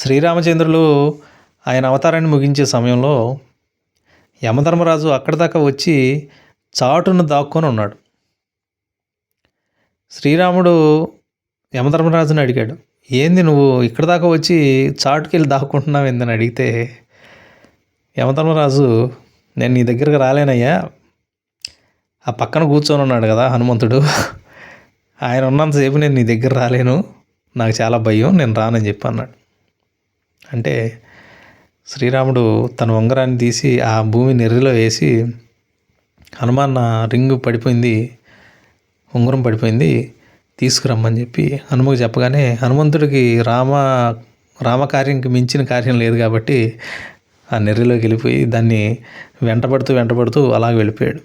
శ్రీరామచంద్రులు ఆయన అవతారాన్ని ముగించే సమయంలో యమధర్మరాజు అక్కడి దాకా వచ్చి చాటును దాక్కొని ఉన్నాడు. శ్రీరాముడు యమధర్మరాజుని అడిగాడు ఏంది నువ్వు ఇక్కడ దాకా వచ్చి చాటుకి వెళ్ళి దాక్కుంటున్నావు ఏందని అడిగితే యమధర్మరాజు నేను నీ దగ్గరకు రాలేనయ్యా. ఆ పక్కన కూర్చొని ఉన్నాడు కదా హనుమంతుడు. ఆయన ఉన్నంతసేపు నేను నీ దగ్గర రాలేను. నాకు చాలా భయం. నేను రానని చెప్పి అన్నాడు. అంటే శ్రీరాముడు తన ఉంగరాన్ని తీసి ఆ భూమి నెర్రిలో వేసి హనుమాన్ రింగు పడిపోయింది ఉంగరం పడిపోయింది తీసుకురమ్మని చెప్పి హనుమకు చెప్పగానే హనుమంతుడికి రామ రామకార్యంకి మించిన కార్యం లేదు కాబట్టి ఆ నెర్రిలోకి వెళ్ళిపోయి దాన్ని వెంటబడుతూ వెంటబడుతూ అలాగ వెళ్ళిపోయాడు.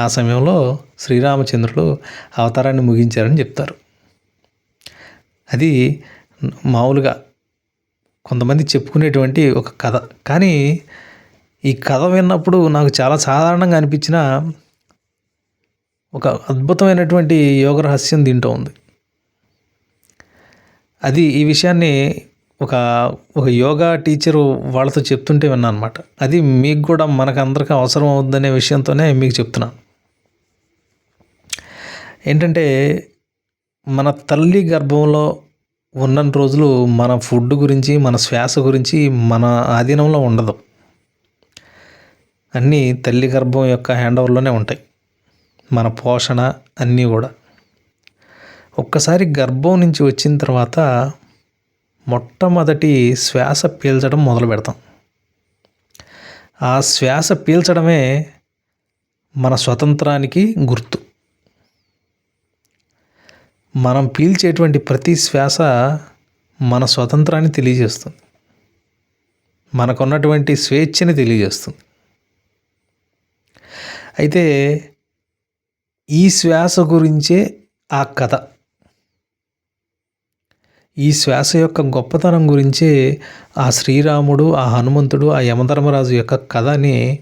ఆ సమయంలో శ్రీరామచంద్రుడు అవతారాన్ని ముగించారని చెప్తారు. అది మామూలుగా కొంతమంది చెప్పుకునేటువంటి ఒక కథ. కానీ ఈ కథ విన్నప్పుడు నాకు చాలా సాధారణంగా అనిపించిన ఒక అద్భుతమైనటువంటి యోగ రహస్యం దీంట్లో ఉంది. అది ఈ విషయాన్ని ఒక ఒక యోగా టీచరు వాళ్ళతో చెప్తుంటే విన్నాను అనమాట అది మీకు కూడా మనకు అందరికీ అవసరం అవుద్దనే విషయంతోనే మీకు చెప్తున్నాను. ఏంటంటే మన తల్లి గర్భంలో ఉన్న రోజులు మన ఫుడ్ గురించి మన శ్వాస గురించి మన ఆధీనంలో ఉండదు. అన్నీ తల్లి గర్భం యొక్క హ్యాండ్ ఓవర్లోనే ఉంటాయి. మన పోషణ అన్నీ కూడా. ఒక్కసారి గర్భం నుంచి వచ్చిన తర్వాత మొట్టమొదటి శ్వాస పీల్చడం మొదలు పెడతాం. ఆ శ్వాస పీల్చడమే మన స్వతంత్రానికి గుర్తు. మనం పీల్చేటువంటి ప్రతి శ్వాస మన స్వతంత్రాన్ని తెలియజేస్తుంది. మనకున్నటువంటి స్వేచ్ఛని తెలియజేస్తుంది. అయితే ఈ శ్వాస గురించే ఆ కథ. ఈ శ్వాస యొక్క గొప్పతనం గురించే ఆ శ్రీరాముడు ఆ హనుమంతుడు ఆ యమధర్మరాజు యొక్క కథని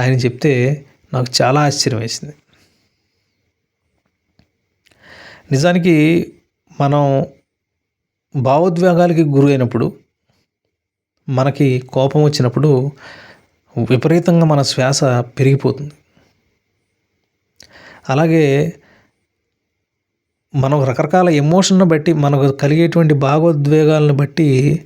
ఆయన చెప్తే నాకు చాలా ఆశ్చర్యం వేసింది. నిజానికి మనం భావోద్వేగాలకి గురి అయినప్పుడు మనకి కోపం వచ్చినప్పుడు విపరీతంగా మన శ్వాస పెరిగిపోతుంది. అలాగే మనం రకరకాల ఎమోషన్ను బట్టి మనకు కలిగేటువంటి భావోద్వేగాలను బట్టి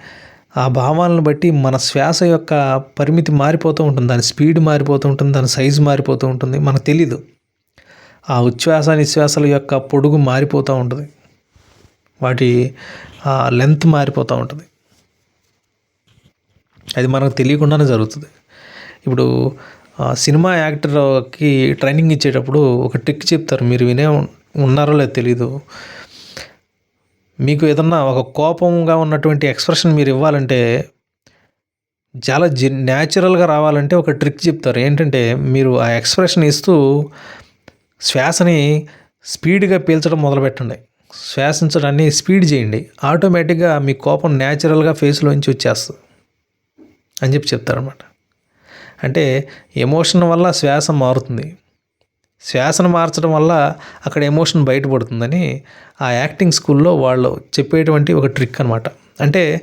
ఆ భావాలను బట్టి మన శ్వాస యొక్క పరిమితి మారిపోతూ ఉంటుంది. దాని స్పీడ్ మారిపోతూ ఉంటుంది. దాని సైజు మారిపోతూ ఉంటుంది. మనకు తెలీదు. ఆ ఉచ్ఛ్వాస నిశ్వాసాల యొక్క పొడుగు మారిపోతూ ఉంటుంది. వాటి లెంత్ మారిపోతూ ఉంటుంది. అది మనకు తెలియకుండానే జరుగుతుంది. ఇప్పుడు సినిమా యాక్టర్కి ట్రైనింగ్ ఇచ్చేటప్పుడు ఒక ట్రిక్ చెప్తారు. మీరు వినే ఉన్నారో లేదో తెలీదు. మీకు ఏదన్నా ఒక కోపంగా ఉన్నటువంటి ఎక్స్ప్రెషన్ మీరు ఇవ్వాలంటే చాలా జి న్యాచురల్గా రావాలంటే ఒక ట్రిక్ చెప్తారు. ఏంటంటే మీరు ఆ ఎక్స్ప్రెషన్ ఇస్తూ శ్వాసని స్పీడ్గా పీల్చడం మొదలుపెట్టండి. శ్వాసించడాన్ని స్పీడ్ చేయండి. ఆటోమేటిక్గా మీ కోపం న్యాచురల్గా ఫేస్లోంచి వచ్చేస్తుంది అని చెప్పి చెప్తారనమాట అంటే ఎమోషన్ వల్ల శ్వాస మారుతుంది. శ్వాసను మార్చడం వల్ల అక్కడ ఎమోషన్ బయటపడుతుందని ఆ యాక్టింగ్ స్కూల్లో వాళ్ళు చెప్పేటువంటి ఒక ట్రిక్ అనమాట అంటే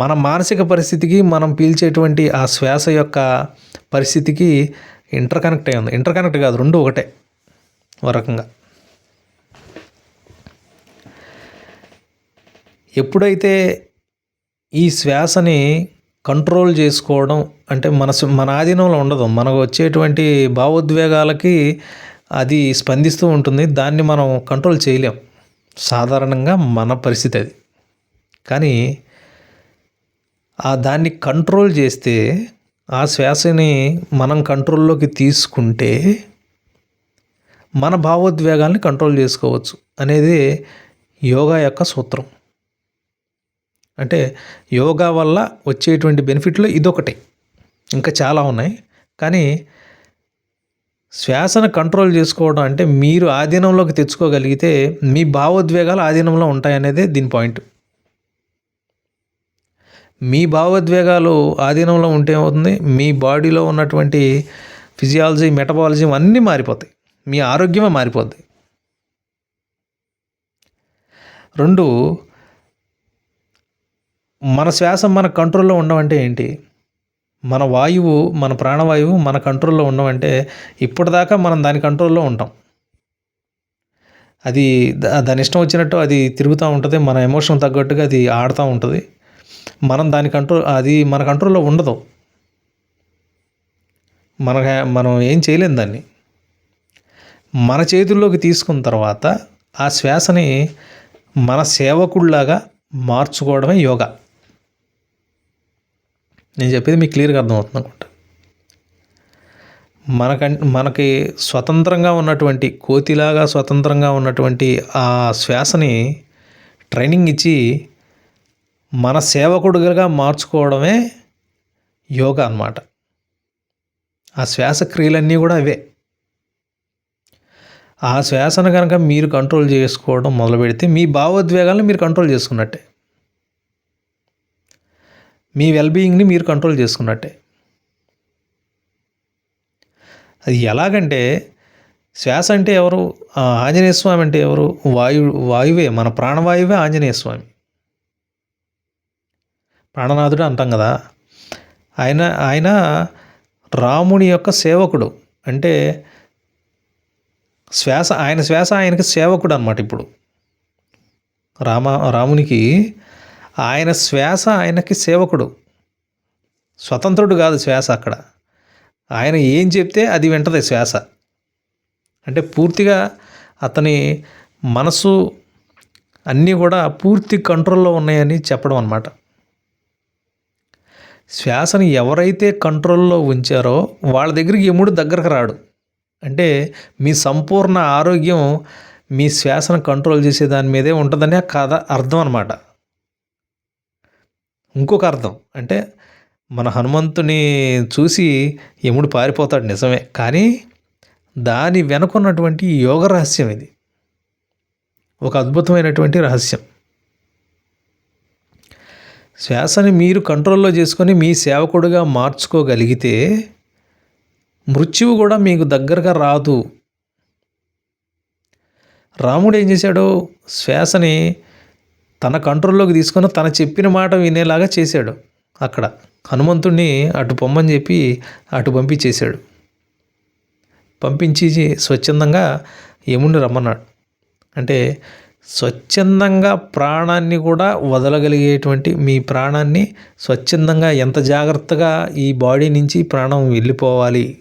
మన మానసిక పరిస్థితికి మనం పీల్చేటువంటి ఆ శ్వాస యొక్క పరిస్థితికి ఇంటర్ కనెక్ట్ అయి ఉంది ఇంటర్ కనెక్ట్ కాదు రెండు ఒకటే. ఒక రకంగా. ఎప్పుడైతే ఈ శ్వాసని కంట్రోల్ చేసుకోవడం అంటే మన మన ఆధీనంలో ఉండదు మనకు వచ్చేటువంటి భావోద్వేగాలకి అది స్పందిస్తూ ఉంటుంది దాన్ని మనం కంట్రోల్ చేయలేం. సాధారణంగా మన పరిస్థితి అది. కానీ ఆ దాన్ని కంట్రోల్ చేస్తే ఆ శ్వాసని మనం కంట్రోల్లోకి తీసుకుంటే మన భావోద్వేగాల్ని కంట్రోల్ చేసుకోవచ్చు అనేది యోగా యొక్క సూత్రం. అంటే యోగా వల్ల వచ్చేటువంటి బెనిఫిట్లో ఇదొకటి. ఇంకా చాలా ఉన్నాయి. కానీ శ్వాసను కంట్రోల్ చేసుకోవడం అంటే మీరు ఆధీనంలోకి తెచ్చుకోగలిగితే మీ భావోద్వేగాలు ఆధీనంలో ఉంటాయనేదే దీని పాయింట్. మీ భావోద్వేగాలు ఆధీనంలో ఉంటే ఏమవుతుంది? మీ బాడీలో ఉన్నటువంటి ఫిజియాలజీ మెటబాలజీ అన్నీ మారిపోతాయి. మీ ఆరోగ్యమే మారిపోద్ది. రెండు మన శ్వాస మన కంట్రోల్లో ఉండమంటే ఏంటి? మన వాయువు మన ప్రాణవాయువు మన కంట్రోల్లో ఉండమంటే ఇప్పటిదాకా మనం దాని కంట్రోల్లో ఉంటాం. అది దా- దాని ఇష్టం వచ్చినట్టు అది తిరుగుతూ ఉంటుంది మన ఎమోషన్ తగ్గట్టుగా అది ఆడుతూ ఉంటుంది. మనం దాని కంట్రోల్ అది మన కంట్రోల్లో ఉండదు. మన మనం ఏం చేయలేం దాన్ని. మన చేతుల్లోకి తీసుకున్న తర్వాత ఆ శ్వాసని మన సేవకుడిలాగా మార్చుకోవడమే యోగా. నేను చెప్పేది మీకు క్లియర్గా అర్థమవుతుంది అనుకుంటా. మనకం మనకి స్వతంత్రంగా ఉన్నటువంటి కోతిలాగా స్వతంత్రంగా ఉన్నటువంటి ఆ శ్వాసని ట్రైనింగ్ ఇచ్చి మన సేవకుడుగా మార్చుకోవడమే యోగా అన్నమాట. ఆ శ్వాసక్రియలన్నీ కూడా అవే. ఆ శ్వాసను కనుక మీరు కంట్రోల్ చేసుకోవడం మొదలు పెడితే మీ భావోద్వేగాలను మీరు కంట్రోల్ చేసుకున్నట్టే. మీ వెల్బీయింగ్ని మీరు కంట్రోల్ చేసుకున్నట్టే. అది ఎలాగంటే శ్వాస అంటే ఎవరు? ఆంజనేయ స్వామి అంటే ఎవరు? వాయు వాయువే మన ప్రాణవాయువే ఆంజనేయ స్వామి. ప్రాణనాథుడు అంటాం కదా. ఆయన ఆయన రాముని యొక్క సేవకుడు. అంటే శ్వాస ఆయన శ్వాస ఆయనకి సేవకుడు అనమాట ఇప్పుడు. రామ రామునికి ఆయన శ్వాస ఆయనకి సేవకుడు. స్వతంత్రుడు కాదు శ్వాస అక్కడ. ఆయన ఏం చెప్తే అది వింటది శ్వాస. అంటే పూర్తిగా అతని మనసు అన్నీ కూడా పూర్తి కంట్రోల్లో ఉన్నాయని చెప్పడం అనమాట శ్వాసను ఎవరైతే కంట్రోల్లో ఉంచారో వాళ్ళ దగ్గరికి యముడు దగ్గరకు రాడు. అంటే మీ సంపూర్ణ ఆరోగ్యం మీ శ్వాసను కంట్రోల్ చేసే దాని మీదే ఉంటుందని ఆ కథ అర్థం అనమాట ఇంకొక అర్థం అంటే మన హనుమంతుని చూసి యముడు పారిపోతాడు నిజమే కానీ దాని వెనుకున్నటువంటి యోగ రహస్యం ఇది. ఒక అద్భుతమైనటువంటి రహస్యం. శ్వాసని మీరు కంట్రోల్లో చేసుకొని మీ సేవకుడుగా మార్చుకోగలిగితే మృత్యువు కూడా మీకు దగ్గరగా రాదు. రాముడు ఏం చేశాడు? శ్వాసని తన కంట్రోల్లోకి తీసుకొని తన చెప్పిన మాట వినేలాగా చేశాడు. అక్కడ హనుమంతుణ్ణి అటు పొమ్మని చెప్పి అటు పంపించేశాడు. పంపించి స్వచ్ఛందంగా యముడిని రమ్మన్నాడు. అంటే స్వచ్ఛందంగా ప్రాణాన్ని కూడా వదలగలిగేటువంటి మీ ప్రాణాన్ని స్వచ్ఛందంగా ఎంత జాగ్రత్తగా ఈ బాడీ నుంచి ప్రాణం వెళ్ళిపోవాలి?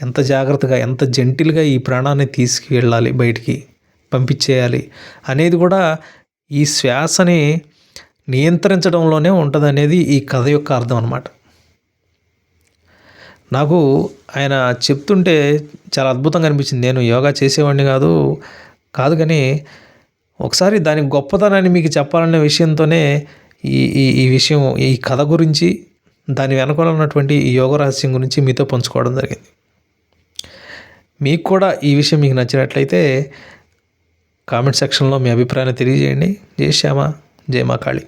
ఎంత జాగ్రత్తగా ఎంత జెంటిల్గా ఈ ప్రాణాన్ని తీసుకువెళ్ళాలి బయటికి పంపించేయాలి అనేది కూడా ఈ శ్వాసని నియంత్రించడంలోనే ఉంటుంది అనేది ఈ కథ యొక్క అర్థం అనమాట నాకు ఆయన చెప్తుంటే చాలా అద్భుతంగా అనిపించింది. నేను యోగా చేసేవాడిని కాదు కాదు కానీ ఒకసారి దాని గొప్పతనాన్ని మీకు చెప్పాలనే విషయంతోనే ఈ ఈ ఈ విషయం ఈ కథ గురించి దాని వెనకాల ఉన్నటువంటి ఈ యోగ రహస్యం గురించి మీతో పంచుకోవడం జరిగింది. మీకు కూడా ఈ విషయం మీకు నచ్చినట్లయితే కామెంట్ సెక్షన్లో మీ అభిప్రాయాన్ని తెలియజేయండి. జై శ్యామ జై మా కాళీ.